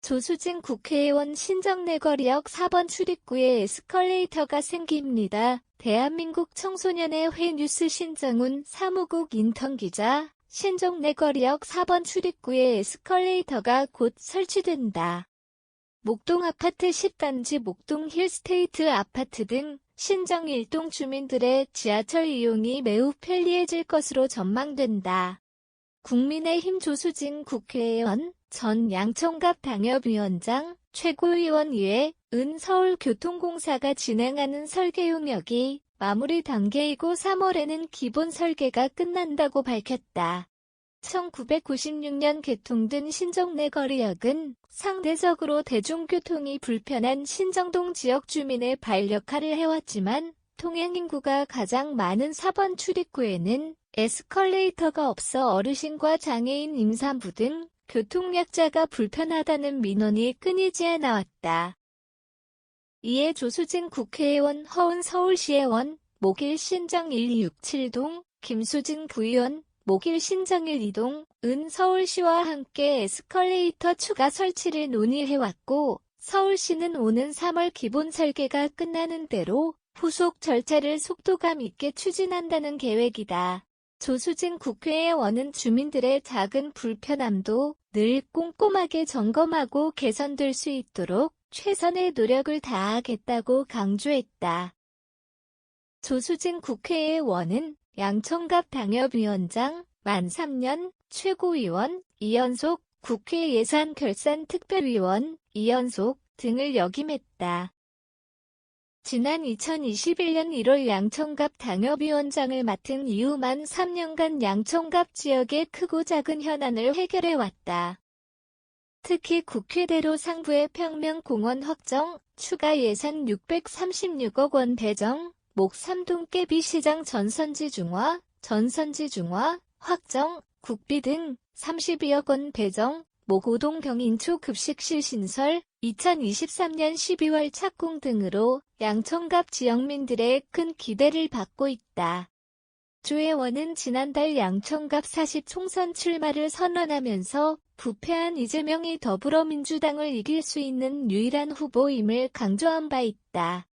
조수진 국회의원 신정내거리역 4번 출입구에 에스컬레이터가 생깁니다. 대한민국 청소년의 회 뉴스 신정훈 사무국 인턴 기자 신정내거리역 4번 출입구에 에스컬레이터가 곧 설치된다. 목동 아파트 10단지 목동 힐스테이트 아파트 등 신정 1동 주민들의 지하철 이용이 매우 편리해질 것으로 전망된다. 국민의힘 조수진 국회의원, 전 양천갑 당협위원장, 최고위원 이외 은 서울교통공사가 진행하는 설계 용역이 마무리 단계이고 3월에는 기본 설계가 끝난다고 밝혔다. 1996년 개통된 신정내 거리역은 상대적으로 대중교통이 불편한 신정동 지역 주민의 발 역할을 해왔지만 통행 인구가 가장 많은 4번 출입구에는 에스컬레이터가 없어 어르신과 장애인 임산부 등 교통약자가 불편하다는 민원이 끊이지 않아 왔다. 이에 조수진 국회의원 허은 서울시의원 목일 신정 1267동 김수진 부의원 목일 신정 1 2동 은 서울시와 함께 에스컬레이터 추가 설치를 논의해왔고 서울시는 오는 3월 기본 설계가 끝나는 대로 후속 절차를 속도감 있게 추진한다는 계획이다. 조수진 국회의원은 주민들의 작은 불편함도 늘 꼼꼼하게 점검하고 개선될 수 있도록 최선의 노력을 다하겠다고 강조했다. 조수진 국회의원은 양천갑 당협위원장, 만 3년 최고위원, 이연속 국회 예산결산특별위원, 이연속 등을 역임했다. 지난 2021년 1월 양천갑 당협위원장을 맡은 이후 만 3년간 양천갑 지역의 크고 작은 현안을 해결해왔다. 특히 국회대로 상부의 평명공원 확정, 추가 예산 636억 원 배정, 목삼동 깨비시장 전선지 중화, 전선지 중화, 확정, 국비 등 32억 원 배정, 모고동 병인초 급식실 신설, 2023년 12월 착공 등으로 양천갑 지역민들의 큰 기대를 받고 있다. 조혜원은 지난달 양천갑 40 총선 출마를 선언하면서 부패한 이재명이 더불어민주당을 이길 수 있는 유일한 후보임을 강조한 바 있다.